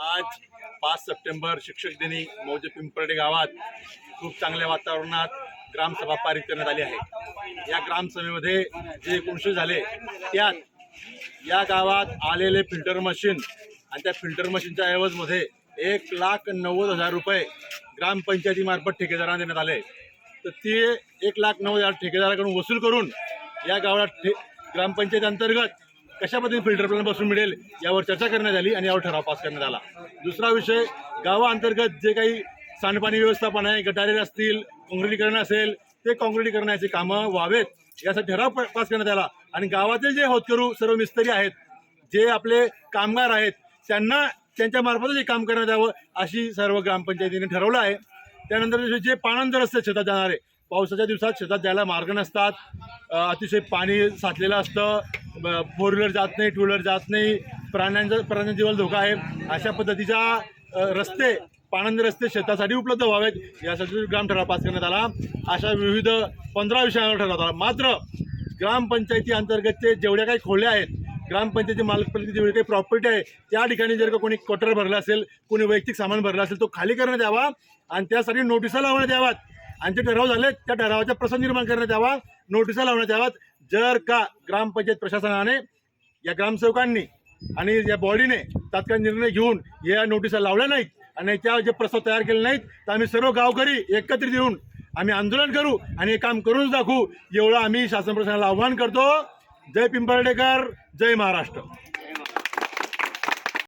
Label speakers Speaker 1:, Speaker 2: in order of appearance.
Speaker 1: आज पाच सप्टेंबर शिक्षक दिनी मौजे पिंपर्डे गावात खूप चांगल्या वातावरणात ग्रामसभा पारित करण्यात आली आहे. या ग्रामसभेमध्ये जे एकोणीसशे झाले त्यात या गावात आलेले फिल्टर मशीन आणि त्या फिल्टर मशीनच्या ऐवजमध्ये एक लाख नव्वद हजार रुपये ग्रामपंचायतीमार्फत ठेकेदारांना देण्यात आले. तर ते एक लाख नव्वद हजार ठेकेदाराकडून वसूल करून या गावाला ठे ग्रामपंचायती अंतर्गत कशा पद्धतीने फिल्टर प्लॅन बसून मिळेल यावर चर्चा करण्यात आली आणि यावर ठराव पास करण्यात आला. दुसरा विषय गावाअंतर्गत जे काही सांडपाणी व्यवस्थापन आहे गटारे असतील काँक्रिटीकरण असेल ते काँक्रिटीकरणाचे कामं व्हावेत यासाठी ठराव पास करण्यात आला. आणि गावातील जे होतकरू सर्व मिस्त्री आहेत जे आपले कामगार आहेत त्यांना त्यांच्या मार्फतच हे काम करण्यात यावं अशी सर्व ग्रामपंचायतीने ठरवलं आहे. त्यानंतर जे पाणंद रस्ते शेतात जाणारे पावसाच्या दिवसात शेतात जायला मार्ग नसतात. अतिशय पाणी साचलेलं असतं. फोर व्हीलर जात नाही टू व्हीलर जात नाही प्राण्यांचा प्राण्यां जीवाला धोका आहे. अशा पद्धतीच्या रस्ते पाणंद रस्ते शेतासाठी उपलब्ध व्हावेत. यासाठी ग्राम ठराव पास करण्यात आला. अशा विविध पंधरा विषयांवर ठरवण्यात आला मात्र ग्रामपंचायती अंतर्गतचे जेवढ्या काही खोल्या आहेत ग्रामपंचायती मालकीची जेवढी काही प्रॉपर्टी आहे त्या ठिकाणी जर का कोणी कटर भरला असेल कोणी वैयक्तिक सामान भरलं असेल तो खाली करण्यात यावा आणि त्यासाठी नोटिसा लावण्यात याव्यात आणि जे ठराव झाले त्या ठरावाचा प्रसंग निर्माण करण्यात यावा नोटिसा लावण्यात याव्यात. जर का ग्रामपंचायत प्रशासनाने या ग्रामसेवकांनी आणि या बॉडीने तात्काळ निर्णय घेऊन या नोटिसा लावल्या नाहीत आणि त्या जे प्रस्ताव तयार केले नाहीत तर आम्ही सर्व गावकरी एकत्रित येऊन आम्ही आंदोलन करू आणि हे काम करूनच दाखवू. एवढं आम्ही शासन प्रशासनाला आव्हान करतो. जय पिंपर्डेकर जय महाराष्ट्र.